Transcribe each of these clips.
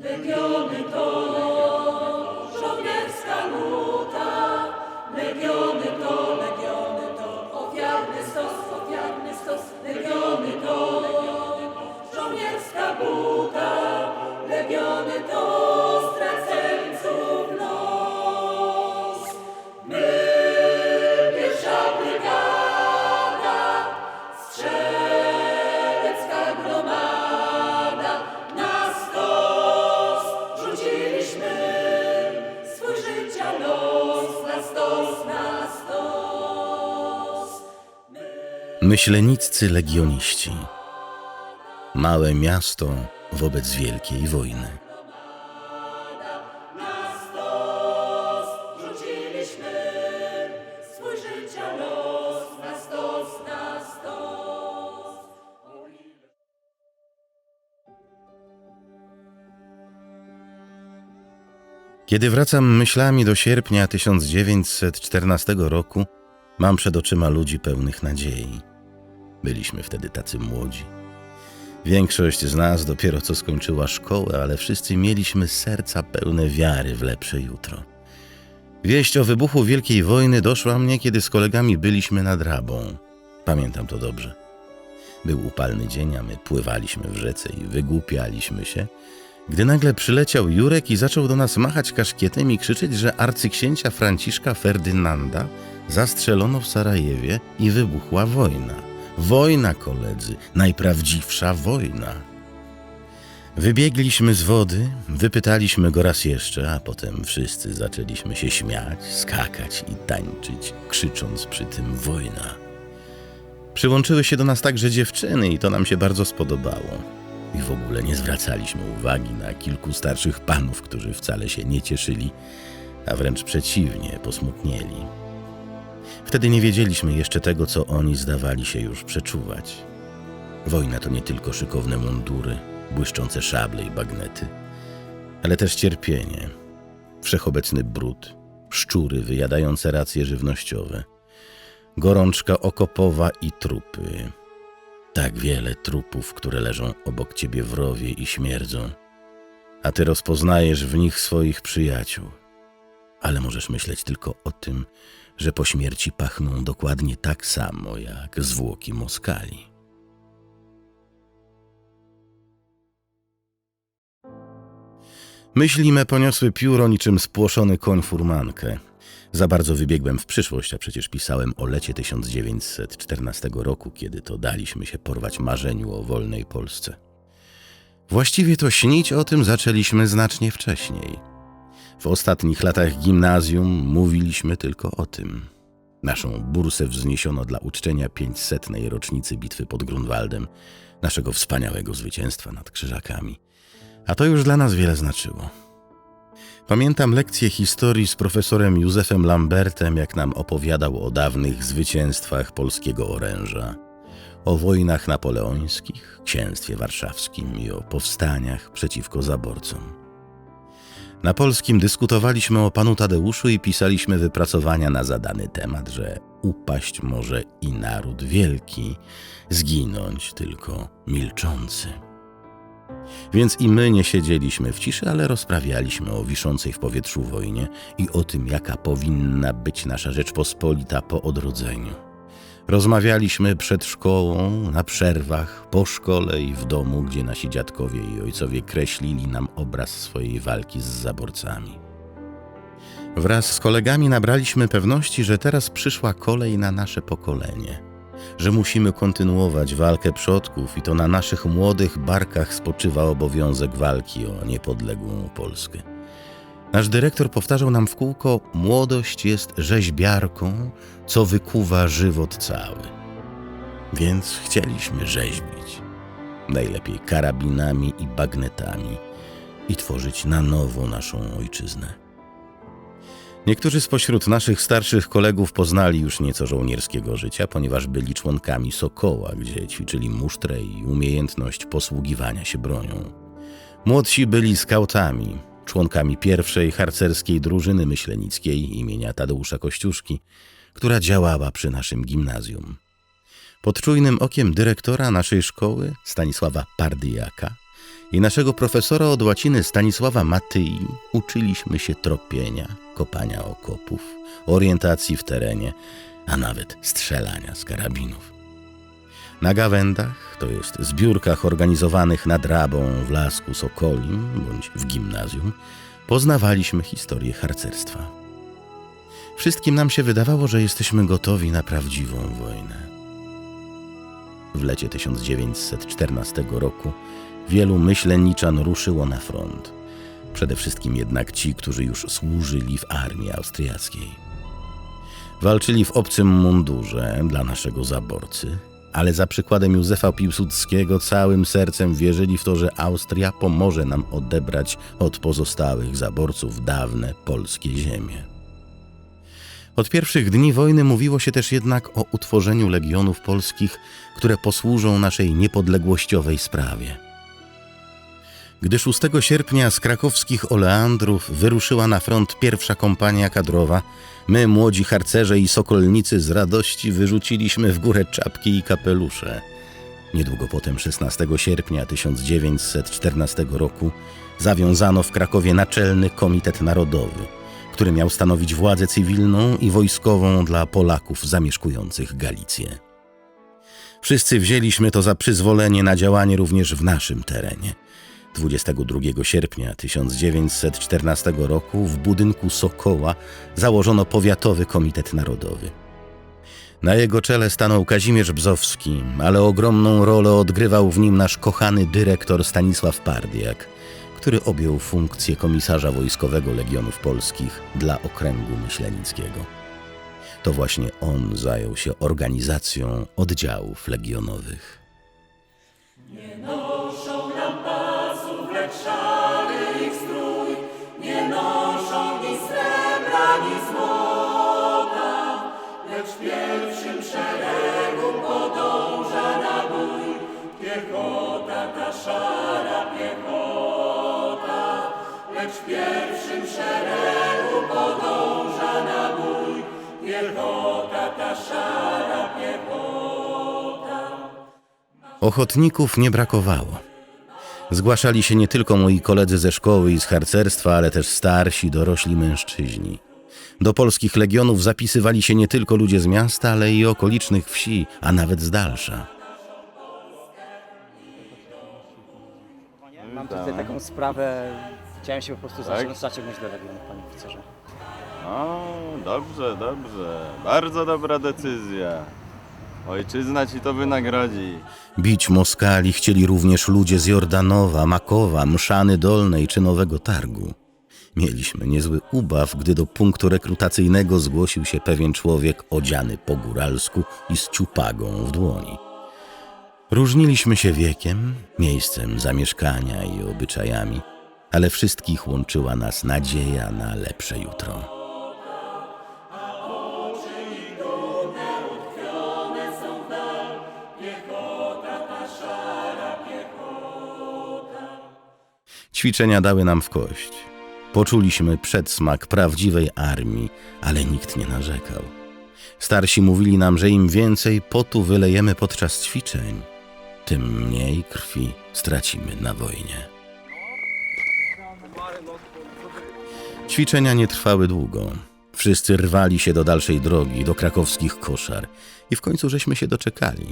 Legiony to żołnierska nuta, legiony to, legiony to ofiarny stos, ofiarny stos, legiony to żołnierska buta, Myśleniccy legioniści. Małe miasto wobec wielkiej wojny. Kiedy wracam myślami do sierpnia 1914 roku, mam przed oczyma ludzi pełnych nadziei. Byliśmy wtedy tacy młodzi. Większość z nas dopiero co skończyła szkołę, ale wszyscy mieliśmy serca pełne wiary w lepsze jutro. Wieść o wybuchu Wielkiej Wojny doszła mnie, kiedy z kolegami byliśmy nad Rabą. Pamiętam to dobrze. Był upalny dzień, a my pływaliśmy w rzece i wygłupialiśmy się, gdy nagle przyleciał Jurek i zaczął do nas machać kaszkietem i krzyczeć, że arcyksięcia Franciszka Ferdynanda zastrzelono w Sarajewie i wybuchła wojna. Wojna, koledzy, najprawdziwsza wojna. Wybiegliśmy z wody, wypytaliśmy go raz jeszcze, a potem wszyscy zaczęliśmy się śmiać, skakać i tańczyć, krzycząc przy tym wojna. Przyłączyły się do nas także dziewczyny i to nam się bardzo spodobało. I w ogóle nie zwracaliśmy uwagi na kilku starszych panów, którzy wcale się nie cieszyli, a wręcz przeciwnie, posmutnieli. Wtedy nie wiedzieliśmy jeszcze tego, co oni zdawali się już przeczuwać. Wojna to nie tylko szykowne mundury, błyszczące szable i bagnety, ale też cierpienie, wszechobecny brud, szczury wyjadające racje żywnościowe, gorączka okopowa i trupy. Tak wiele trupów, które leżą obok ciebie w rowie i śmierdzą, a ty rozpoznajesz w nich swoich przyjaciół. Ale możesz myśleć tylko o tym, że po śmierci pachną dokładnie tak samo jak zwłoki Moskali. Myśli me poniosły pióro niczym spłoszony koń furmankę. Za bardzo wybiegłem w przyszłość, a przecież pisałem o lecie 1914 roku, kiedy to daliśmy się porwać marzeniu o wolnej Polsce. Właściwie to śnić o tym zaczęliśmy znacznie wcześniej. W ostatnich latach gimnazjum mówiliśmy tylko o tym. Naszą bursę wzniesiono dla uczczenia 500. rocznicy bitwy pod Grunwaldem, naszego wspaniałego zwycięstwa nad Krzyżakami. A to już dla nas wiele znaczyło. Pamiętam lekcję historii z profesorem Józefem Lambertem, jak nam opowiadał o dawnych zwycięstwach polskiego oręża, o wojnach napoleońskich, księstwie warszawskim i o powstaniach przeciwko zaborcom. Na polskim dyskutowaliśmy o panu Tadeuszu i pisaliśmy wypracowania na zadany temat, że upaść może i naród wielki, zginąć tylko milczący. Więc i my nie siedzieliśmy w ciszy, ale rozprawialiśmy o wiszącej w powietrzu wojnie i o tym, jaka powinna być nasza Rzeczpospolita po odrodzeniu. Rozmawialiśmy przed szkołą, na przerwach, po szkole i w domu, gdzie nasi dziadkowie i ojcowie kreślili nam obraz swojej walki z zaborcami. Wraz z kolegami nabraliśmy pewności, że teraz przyszła kolej na nasze pokolenie, że musimy kontynuować walkę przodków i to na naszych młodych barkach spoczywa obowiązek walki o niepodległą Polskę. Nasz dyrektor powtarzał nam w kółko: Młodość jest rzeźbiarką, co wykuwa żywot cały. Więc chcieliśmy rzeźbić. Najlepiej karabinami i bagnetami i tworzyć na nowo naszą ojczyznę. Niektórzy spośród naszych starszych kolegów poznali już nieco żołnierskiego życia, ponieważ byli członkami Sokoła, gdzie ćwiczyli musztrę i umiejętność posługiwania się bronią. Młodsi byli skautami, członkami pierwszej harcerskiej drużyny myślenickiej imienia Tadeusza Kościuszki, która działała przy naszym gimnazjum. Pod czujnym okiem dyrektora naszej szkoły, Stanisława Pardyjaka, i naszego profesora od łaciny Stanisława Matyi uczyliśmy się tropienia, kopania okopów, orientacji w terenie, a nawet strzelania z karabinów. Na gawędach, to jest zbiórkach organizowanych nad Rabą w Lasku Sokolim bądź w gimnazjum, poznawaliśmy historię harcerstwa. Wszystkim nam się wydawało, że jesteśmy gotowi na prawdziwą wojnę. W lecie 1914 roku wielu myśleniczan ruszyło na front. Przede wszystkim jednak ci, którzy już służyli w armii austriackiej. Walczyli w obcym mundurze dla naszego zaborcy, ale za przykładem Józefa Piłsudskiego całym sercem wierzyli w to, że Austria pomoże nam odebrać od pozostałych zaborców dawne polskie ziemie. Od pierwszych dni wojny mówiło się też jednak o utworzeniu legionów polskich, które posłużą naszej niepodległościowej sprawie. Gdy 6 sierpnia z krakowskich Oleandrów wyruszyła na front pierwsza kompania kadrowa, my, młodzi harcerze i sokolnicy, z radości wyrzuciliśmy w górę czapki i kapelusze. Niedługo potem, 16 sierpnia 1914 roku, zawiązano w Krakowie Naczelny Komitet Narodowy, który miał stanowić władzę cywilną i wojskową dla Polaków zamieszkujących Galicję. Wszyscy wzięliśmy to za przyzwolenie na działanie również w naszym terenie. 22 sierpnia 1914 roku w budynku Sokoła założono Powiatowy Komitet Narodowy. Na jego czele stanął Kazimierz Bzowski, ale ogromną rolę odgrywał w nim nasz kochany dyrektor Stanisław Pardiak, który objął funkcję komisarza wojskowego Legionów Polskich dla okręgu myślenickiego. To właśnie on zajął się organizacją oddziałów legionowych. Szary ich strój, nie noszą ni srebra, ni złota, lecz w pierwszym szeregu podąża na bój ta szara piechota, lecz w pierwszym szeregu podąża na bój ta szara piechota. Ochotników nie brakowało. Zgłaszali się nie tylko moi koledzy ze szkoły i z harcerstwa, ale też starsi, dorośli mężczyźni. Do polskich legionów zapisywali się nie tylko ludzie z miasta, ale i okolicznych wsi, a nawet z dalsza. Mam tutaj taką sprawę. Chciałem się po prostu zaciągnąć, zaciągnąć do Legionu, panie oficerze. O, dobrze, dobrze. Bardzo dobra decyzja. Ojczyzna ci to wynagrodzi. Bić Moskali chcieli również ludzie z Jordanowa, Makowa, Mszany Dolnej czy Nowego Targu. Mieliśmy niezły ubaw, gdy do punktu rekrutacyjnego zgłosił się pewien człowiek odziany po góralsku i z ciupagą w dłoni. Różniliśmy się wiekiem, miejscem zamieszkania i obyczajami, ale wszystkich łączyła nas nadzieja na lepsze jutro. Ćwiczenia dały nam w kość. Poczuliśmy przedsmak prawdziwej armii, ale nikt nie narzekał. Starsi mówili nam, że im więcej potu wylejemy podczas ćwiczeń, tym mniej krwi stracimy na wojnie. Ćwiczenia nie trwały długo. Wszyscy rwali się do dalszej drogi, do krakowskich koszar i w końcu żeśmy się doczekali.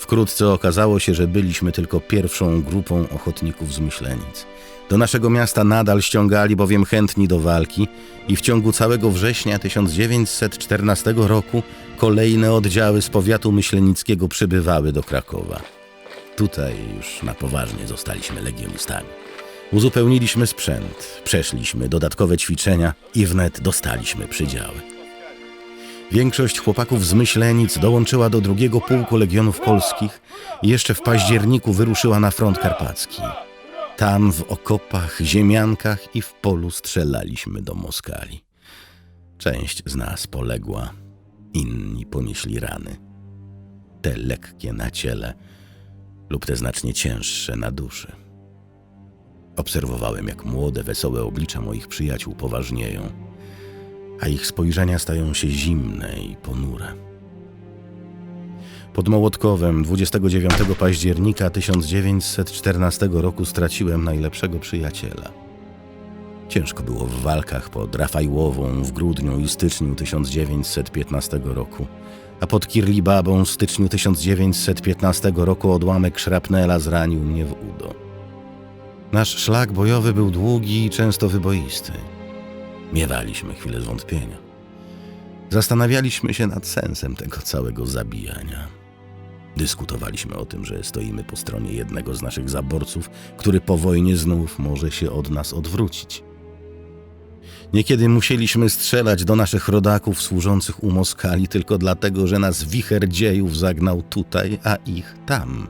Wkrótce okazało się, że byliśmy tylko pierwszą grupą ochotników z Myślenic. Do naszego miasta nadal ściągali bowiem chętni do walki i w ciągu całego września 1914 roku kolejne oddziały z powiatu myślenickiego przybywały do Krakowa. Tutaj już na poważnie zostaliśmy legionistami. Uzupełniliśmy sprzęt, przeszliśmy dodatkowe ćwiczenia i wnet dostaliśmy przydziały. Większość chłopaków z Myślenic dołączyła do drugiego pułku Legionów Polskich i jeszcze w październiku wyruszyła na front karpacki. Tam w okopach, ziemiankach i w polu strzelaliśmy do Moskali. Część z nas poległa, inni ponieśli rany. Te lekkie na ciele lub te znacznie cięższe na duszy. Obserwowałem, jak młode, wesołe oblicza moich przyjaciół poważnieją, a ich spojrzenia stają się zimne i ponure. Pod Mołotkowem 29 października 1914 roku straciłem najlepszego przyjaciela. Ciężko było w walkach pod Rafajłową w grudniu i styczniu 1915 roku, a pod Kirlibabą w styczniu 1915 roku odłamek szrapnela zranił mnie w udo. Nasz szlak bojowy był długi i często wyboisty. Miewaliśmy chwilę zwątpienia. Zastanawialiśmy się nad sensem tego całego zabijania. Dyskutowaliśmy o tym, że stoimy po stronie jednego z naszych zaborców, który po wojnie znów może się od nas odwrócić. Niekiedy musieliśmy strzelać do naszych rodaków służących u Moskali tylko dlatego, że nas wicher dziejów zagnał tutaj, a ich tam.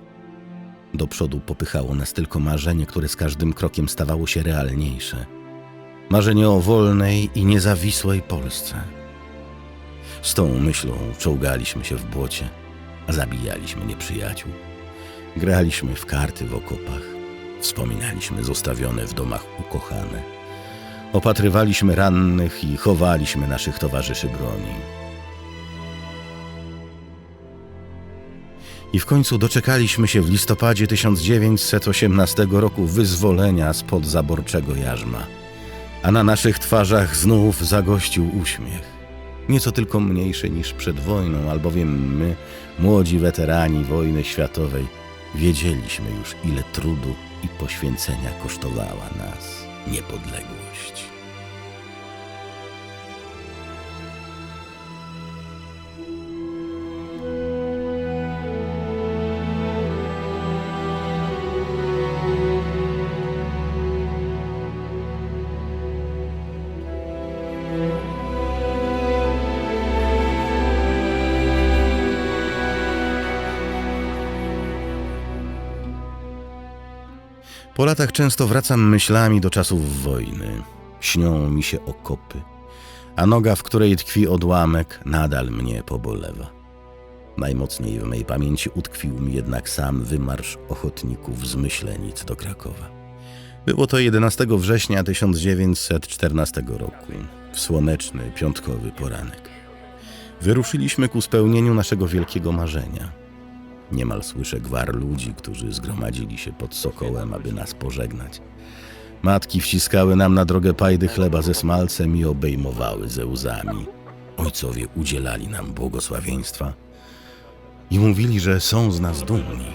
Do przodu popychało nas tylko marzenie, które z każdym krokiem stawało się realniejsze. Marzenie o wolnej i niezawisłej Polsce. Z tą myślą czołgaliśmy się w błocie, zabijaliśmy nieprzyjaciół. Graliśmy w karty w okopach, wspominaliśmy zostawione w domach ukochane. Opatrywaliśmy rannych i chowaliśmy naszych towarzyszy broni. I w końcu doczekaliśmy się w listopadzie 1918 roku wyzwolenia spod zaborczego jarzma, a na naszych twarzach znów zagościł uśmiech. Nieco tylko mniejszy niż przed wojną, albowiem my, młodzi weterani wojny światowej, wiedzieliśmy już, ile trudu i poświęcenia kosztowała nas niepodległość. Po latach często wracam myślami do czasów wojny. Śnią mi się okopy, a noga, w której tkwi odłamek, nadal mnie pobolewa. Najmocniej w mej pamięci utkwił mi jednak sam wymarsz ochotników z Myślenic do Krakowa. Było to 11 września 1914 roku, w słoneczny, piątkowy poranek. Wyruszyliśmy ku spełnieniu naszego wielkiego marzenia – Niemal słyszę gwar ludzi, którzy zgromadzili się pod sokołem, aby nas pożegnać. Matki wciskały nam na drogę pajdy chleba ze smalcem i obejmowały ze łzami. Ojcowie udzielali nam błogosławieństwa i mówili, że są z nas dumni.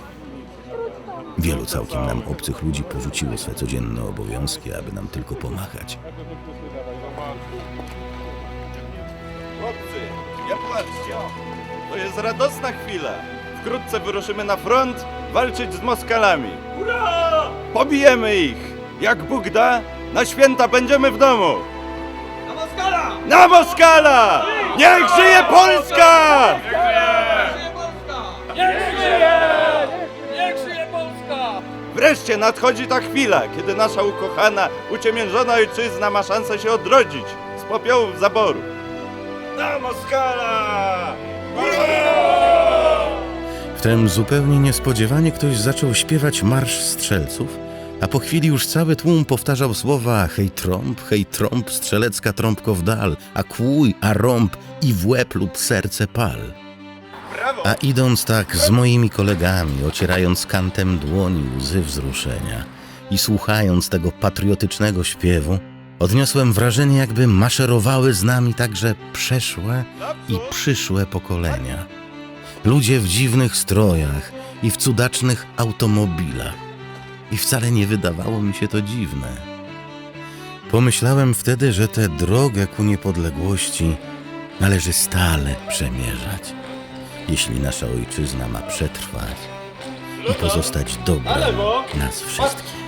Wielu całkiem nam obcych ludzi porzuciło swe codzienne obowiązki, aby nam tylko pomachać. Chłopcy, nie płaczcie. To jest radosna chwila. Wkrótce wyruszymy na front walczyć z Moskalami. Hurra! Pobijemy ich! Jak Bóg da, na święta będziemy w domu. Na Moskala! Na Moskala! Niech żyje Polska! Niech żyje Polska! Wreszcie nadchodzi ta chwila, kiedy nasza ukochana, uciemiężona ojczyzna ma szansę się odrodzić z popiołów zaboru. Na Moskala! Wtem zupełnie niespodziewanie ktoś zaczął śpiewać marsz strzelców, a po chwili już cały tłum powtarzał słowa hej trąb, hej trąb, strzelecka trąbko w dal, a kłuj, a rąb i w łeb lub serce pal. A idąc tak z moimi kolegami, ocierając kantem dłoni łzy wzruszenia i słuchając tego patriotycznego śpiewu, odniosłem wrażenie, jakby maszerowały z nami także przeszłe i przyszłe pokolenia. Ludzie w dziwnych strojach i w cudacznych automobilach. I wcale nie wydawało mi się to dziwne. Pomyślałem wtedy, że tę drogę ku niepodległości należy stale przemierzać, jeśli nasza ojczyzna ma przetrwać i pozostać dobra nas wszystkich.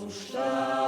Custar.